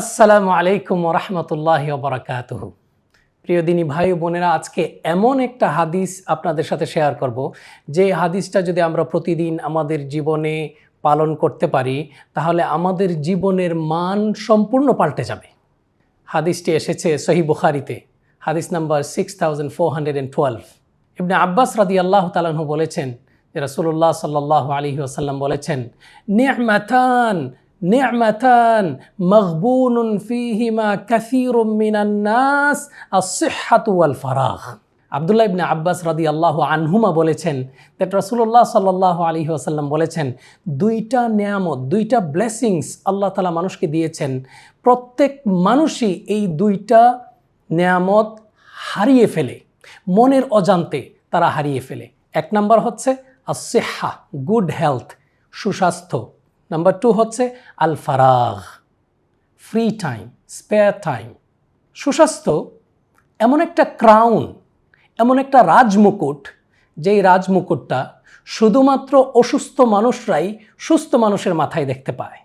আসসালামু আলাইকুম রহমতুল্লাহ বরাকাতুহ। প্রিয় দিনী ভাই বোনেরা, আজকে এমন একটা হাদিস আপনাদের সাথে শেয়ার করব। যে হাদিসটা যদি আমরা প্রতিদিন আমাদের জীবনে পালন করতে পারি, তাহলে আমাদের জীবনের মান সম্পূর্ণ পাল্টে যাবে। হাদিসটি এসেছে সহি বুখারিতে, হাদিস number six thousand four hundred and twelve ইবনে আব্বাস রাদি আল্লাহ তালাহু বলেছেন রাসুল্লাহ সাল্লাহ আলী আসাল্লাম বলেছেন, নিয়মাতান নিয়মাতান মকবুন ফিহিমা কাসিরুম মিনান নাস আসিহাতু ওয়াল ফারাহ আবদুল্লাহ ইবনে আব্বাস রাদি আল্লাহ আনহুমা বলেছেন দ্যাট রসুল্লাহ সাল্লাহ আলী আসাল্লাম বলেছেন, দুইটা নিয়ামত, দুইটা ব্লেসিংস আল্লাহ তালা মানুষকে দিয়েছেন। প্রত্যেক মানুষই এই দুইটা নিয়ামত হারিয়ে ফেলে। মনের অজান্তে তারা হারিয়ে ফেলে। এক নাম্বার হচ্ছে আসেহা গুড হেলথ সুস্বাস্থ্য। নাম্বার টু হচ্ছে আল ফারাগ ফ্রি টাইম স্পেয়ার টাইম সুস্বাস্থ্য এমন একটা ক্রাউন এমন একটা রাজমুকুট যেই রাজমুকুটটা শুধুমাত্র অসুস্থ মানুষরাই সুস্থ মানুষের মাথায় দেখতে পায়।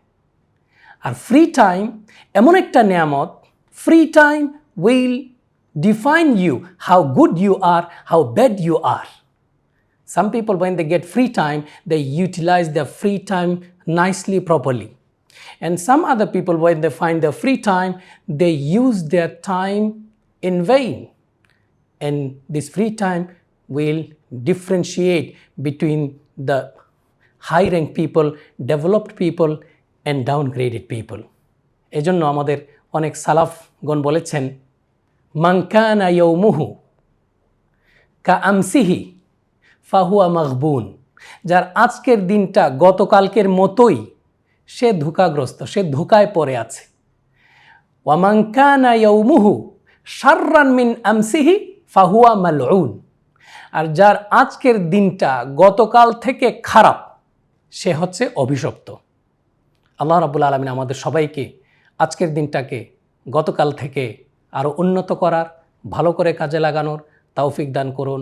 আর ফ্রি টাইম এমন একটা নিয়ামত free time will define you how good you are how bad you are Some people, when they get free time, they utilize their free time nicely, properly. And some other people, when they find their free time, they use their time in vain. And this free time will differentiate between the high ranked people, developed people, and downgraded people. এজন্য আমাদের অনেক সালাফগণ বলেছেন মানকানা ইয়ৌমুহু কা আমসিহি ফাহুয়া মকবুন যার আজকের দিনটা গতকালকের মতোই সে ধোকাগ্রস্ত, সে ধোকায় পড়ে আছে। ওয়ামাঙ্কানা ইয়ৌমুহু সার্রান মিন আমসিহি ফাহুয়া মালউন। আর যার আজকের দিনটা গতকাল থেকে খারাপ, সে হচ্ছে অভিশপ্ত। আল্লাহ রাবুল আলমিন আমাদের সবাইকে আজকের দিনটাকে গতকাল থেকে আরও উন্নত করার, ভালো করে কাজে লাগানোর তৌফিক দান করুন।